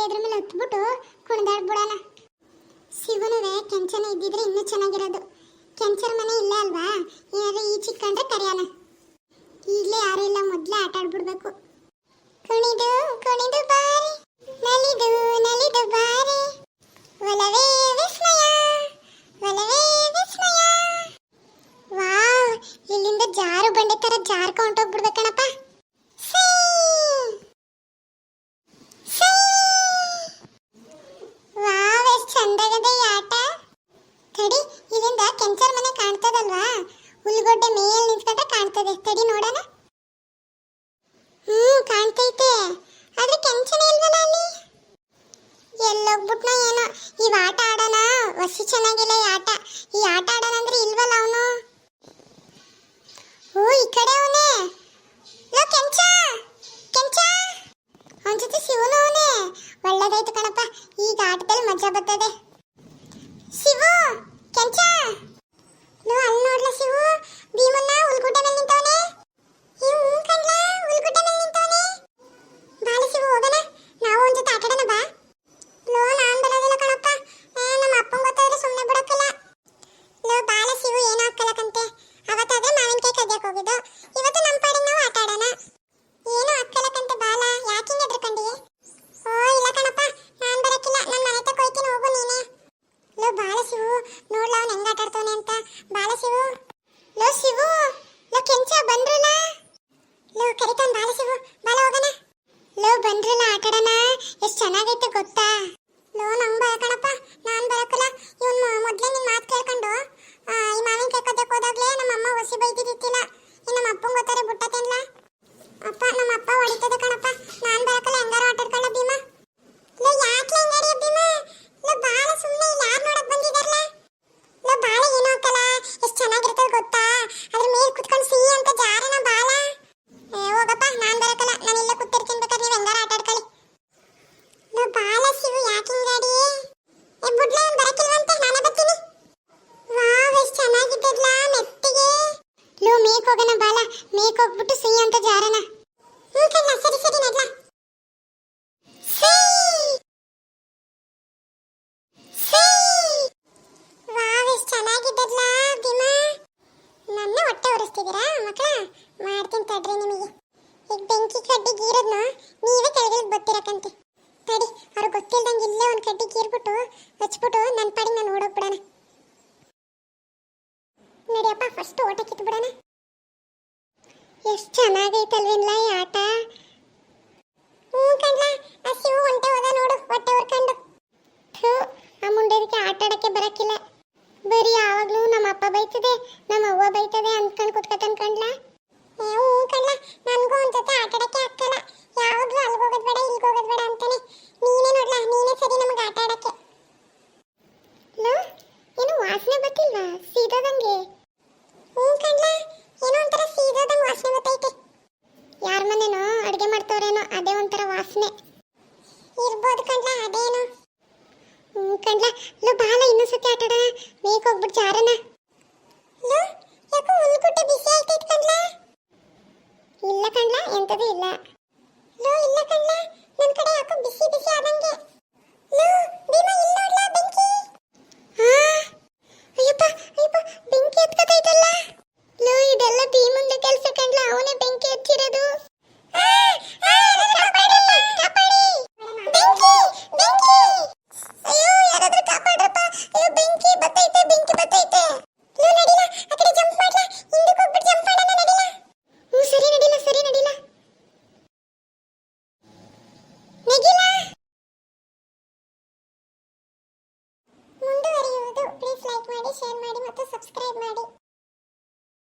ಇಲ್ಲೇ ಇದ್ರ ಮೇಲೆ ಹತ್ಬಿಟ್ಟು ಕುಣಿದಾಡ್ಬಿಡೋಣ ಸಿಗುನುವೆ, ಕೆಂಚನ ಇದ್ದಿದ್ರೆ ಇನ್ನೂ ಚೆನ್ನಾಗಿರೋದು. ಕೆಂಚರ್ ಮನೆ ಇಲ್ಲ ಅಲ್ವಾ? ಏನಾದ್ರು ಈ ಚಿಕ್ಕಂದ್ರೆ ಕರೆಯೋಣ. ಈಗಲೇ ಯಾರು ಇಲ್ಲ, ಮೊದಲೇ ಆಟ ಆಡ್ಬಿಡ್ಬೇಕು ಹುಲ್ಗೊಡ್ಡೆ ಮೇಲೆ ನಿಂತ್ಕೊಂಡ್ರೆ ಕಾಣ್ತದೆ. ತಡಿ ನೋಡೋಣ. ಹ್ಮ್, ಕಾಣ್ತೈತೆ. ಆದ್ರೆ ಕೆಂಚನೇ ಇಲ್ವಲ್ಲ ಅಲ್ಲಿ? ಎಲ್ಲೋಗ್ಬಿಟ್ನ ಏನೋ. ಈ ಆಟ ಆಡೋಣ. ವಸಿ ಚೆನ್ನಾಗಿಲ್ಲ ಈ ಆಟ. ಈ ಆಟ ಆಡೋಣ ಅಂದ್ರೆ ಇಲ್ವಲ್ಲ ಅವನು? ಓ, ಈ ಕಡೆ ಅವನೇ. ಲೋ, ಕೆಂಚ. ಕೆಂಚ. ಶಿವನು ಅವನೇ. ಒಳ್ಳೇದಾಯ್ತು ಕಣಪ್ಪ. ಈಗ ಆಟದಲ್ಲಿ ಮಜಾ ಬರ್ತದೆ. ಶಿವು. ಲೋ ಶಿವು, ಲೋ ಕೆಂಚ, ಬಂದ್ರಲ್ಲ? ಲೋ, ಕರಿತಾನ್ ಬಾಲ ಶಿವು, ಬಾಲ ಹೋಗನ ಲೋ, ಬಂದ್ರಲ್ಲ ಆಟಡನ ಎಷ್ಟು ಚೆನ್ನಾಗೈತೆ ಗೊತ್ತಾ? ಲೋ ನಂಗ್ ಬರಕಣಪ್ಪ ನಾನ್ ಬರಕಲ್ಲ. ಇವನ್ ಮೊದ್ಲೇ ನಿನ್ನ ಮಾತು ಕೇಳ್ಕೊಂಡು ಈ ಮಾವಿನ ಕದ್ದಕ್ ಹೋದಾಗ್ಲೇ ನಮ್ಮ ಅಮ್ಮ ಹೊಸಿ ಬೈದಿದ್ದಿತ್ತಿಲ್ಲ. ಇನ್ನು ನಮ್ಮ ಅಪ್ಪಂಗ್ ಗೊತ್ತಾರೆ ಬುಟ್ಟತೇನ್ಲ ಅಪ್ಪ ನಮ್ಮ ಅಪ್ಪ ಹೊಡಿತದ ಕಣಪ್ಪ ನಾನ್ ಬರಕಲ್ಲ ಹೆಂಗಾರು ಆಟ ಆಡ್ಕೊಳ್ಳ ಭೀಮಾ ಲೋ ಯಾಕೆ ಹೆಂಗಾಡಿ ಭೀಮಾ ಲೋ ಬಾಳ ಸುಮ್ಮನೆ ಇಲ್ಲಿ ಯಾರು ನೋಡಕ್ ಬಂದಿದಾರಲ್ಲ ಲೋ ಬಾಳ ಏನೋ ಹಾಕಲ್ಲ ಎಷ್ಟು ಚೆನ್ನಾಗಿರ್ತದೆ ಗೊತ್ತಾ ಅದ್ರ ಮೇಲೆ ಕುತ್ಕೊಂಡು ಸಿಹಿ ಅಂತ ಜಾರನ ಬಾಳ ಏ ಹೋಗಪ್ಪ ನಾನ್ ಬರಕಲ್ಲ ನಾನು ಇಲ್ಲೇ ಕೂತಿರ್ತೀನಿ ಬೇಕಾದ್ರೆ ನೀವು ಹೆಂಗಾರ ಆಟ ಆಡ್ಕೊಳ್ಳಿ ಲೋ ಬಾಲ ಶಿವು ಯಾಕೆ ಹಿಂಗಾಡಿ ಏ ಬುಡ್ಲ ಏನ್ ಬರಕಿಲ್ವಂತೆ ನಾನೇ ಬರ್ತೀನಿ ವಾವ್ ಎಷ್ಟು ಚೆನ್ನಾಗಿದ್ದಲ್ಲ ಮೆತ್ತಿಗೆ ಲೋ ಮೇಕ್ ಹೋಗೋಣ ಬಾಲ. ಮೇಕ್ ಹೋಗ್ಬಿಟ್ಟು ಸಿಹಿ ಅಂತ ಜಾರನ ಹ್ಞೂ ಕಣ್ಣ, ಸರಿ ಸರಿ, ನಡ್ಲ. ಸೀ! ಸೀ! ಮಾಡ್ತೀನಿ ತಡ್ರಿ ನಿಮಗೆ. ಬೆಂಕಿ ಕಡ್ಡಿ ಗೀರದ್ನ, ನೀವೇ ಕೆಳಗೆ ಗೊತ್ತಿರಕಂತೆ ತಡಿ ಅವ್ರು ಗೊತ್ತಿಲ್ದಂಗೆ ಇಲ್ಲೇ ಒಂದು ಕಡ್ಡಿ ಗೀರ್ಬಿಟ್ಟು ಹಚ್ಬಿಟ್ಟು ನನ್ನ ಪಾಡಿಗೆ ನಾನು ಓಡೋಗ್ಬಿಡೋಣ. ನಡಿಯಪ್ಪ ಫಸ್ಟ್ ಓಟ ಕಿತ್ಬಿಡೋಣ. ಎಷ್ಟು ಚೆನ್ನಾಗೈತಲ್ವಿನ್ಲ ಈ ಆಟ? ಹ್ಞೂ ಕಣ್ಲ, ಆ ಶಿವು ಹೊಂಟೆ ಹೋದ ನೋಡು, ಹೊಟ್ಟೆ ಹೊರ್ಕೊಂಡು. ಥೂ, ಆ ಮುಂಡೆದಕ್ಕೆ ಆಟ ಆಡಕ್ಕೆ ಬರಕ್ಕಿಲ್ಲ. ಬರೀ ಯಾವಾಗ್ಲೂ ನಮ್ಮ ಅಪ್ಪ ಬೈತದೆ, ನಮ್ಮ ಅವ್ವ ಬೈತದೆ ಅನ್ಕೊಂಡ್ ಕುತ್ಕತನ್ ಕಣ್ಲ ಏ ಹ್ಞೂ ಕಣ್ಲ ನನ್ಗೂ ಒಂದ್ ಜೊತೆ ಆಟ ಆಡಕ್ಕೆ ಆಗ್ತಲ್ಲ ಯಾವಾಗ್ಲೂ ಅಲ್ಗ್ ಹೋಗೋದ್ ಬೇಡ ಇಲ್ಗ್ ಹೋಗೋದ್ ಬೇಡ ಅಂತಾನೆ ನೀನೇ ನೋಡ್ಲ ನೀನೇ ಸರಿ ನಮಗೆ ಆಟ ಆಡಕ್ಕೆ ಲೋ ಏನು ವಾಸನೆ ಬರ್ತಿಲ್ವಾ ಸೀದೋದಂಗೆ ಹ್ಞೂ ಕಣ್ಲ ಏನೋ ಒಂಥರ ಸೀದೋದಂಗೆ ವಾಸನೆ ಬರ್ತೈತೆ ಯಾರ ಮನೆನೋ ಅಡುಗೆ ಮಾಡ್ತವ್ರೇನೋ ಅದೇ ಒಂಥರ ವಾಸನೆ. ಇರ್ಬೋದು ಕಣ್ಲ, ಅದೇನೋ. ಹ್ಞೂ ಕಣ್ಲ, ಲೋ, ಬಾಲ, ಇನ್ನೂ ಸತಿ ಆಡೋಣ. ಬೇಗ ಹೋಗ್ಬಿಟ್ಟು ಜಾರನ ಯಾಕೋ ಹುಲ್ಗುಡ್ಡೆ ಬಿಸಿ ಆಯ್ತೈತ್ ಕಣ್ಲ? ಇಲ್ಲ ಕಣ್ಲ, ಎಂಥದ್ದು ಇಲ್ಲ. ಲೋ, ಇಲ್ಲ ಕಣ್ಲ ನನ್ನ ಕಡೆ ಯಾಕೋ ಬಿಸಿ ಬಿಸಿ ಆದಂಗೆ. ಲೋ, ಭೀಮಾ, ಇಲ್ಲ ನೋಡ್ಲಾ, ಬೆಂಕಿ ಆ ಅಯ್ಯಪ್ಪ ಅಯ್ಯಪ್ಪ ಬೆಂಕಿ ಹತ್ಕತೈತಲ್ಲ ಲೋ ಇದೆಲ್ಲ ಭೀಮಂದ ಕೆಲಸ ಕಣ್ಲ ಅವನೇ ಬೆಂಕಿ ಹಚ್ಚಿರೋದು ಆ, ಆ, ಕಾಪಾಡಿ, ಕಾಪಾಡಿ. ಬೆಂಕಿ ಬೆಂಕಿ ಅಯ್ಯೋ ಯಾರಾದ್ರೂ ಕಾಪಾಡ್ರಪ್ಪ ಅಯ್ಯೋ ಬೆಂಕಿ ಬತ್ತೈತೆ ಬೆಂಕಿ ಬತ್ತೈತೆ ಲೋ ನಡಿಲ ಆ ಕಡೆ ಜಂಪ್ ಮಾಡ್ಲಾ ಹಿಂದಕ್ಕೆ ಹೋಗ್ಬಿಟ್ಟು ಜಂಪ್ ಮಾಡೋಣ ನಡಿಲ ಹ್ಞೂ ಸರಿ ನಡಿಲ ಸರಿ ನಡಿಲ ನಗಿಲ ಮುಂದುವರಿಯುವುದು ಪ್ಲೀಸ್ ಲೈಕ್ ಮಾಡಿ ಶೇರ್ ಮಾಡಿ ಮತ್ತು ಸಬ್ಸ್ಕ್ರೈಬ್ ಮಾಡಿ.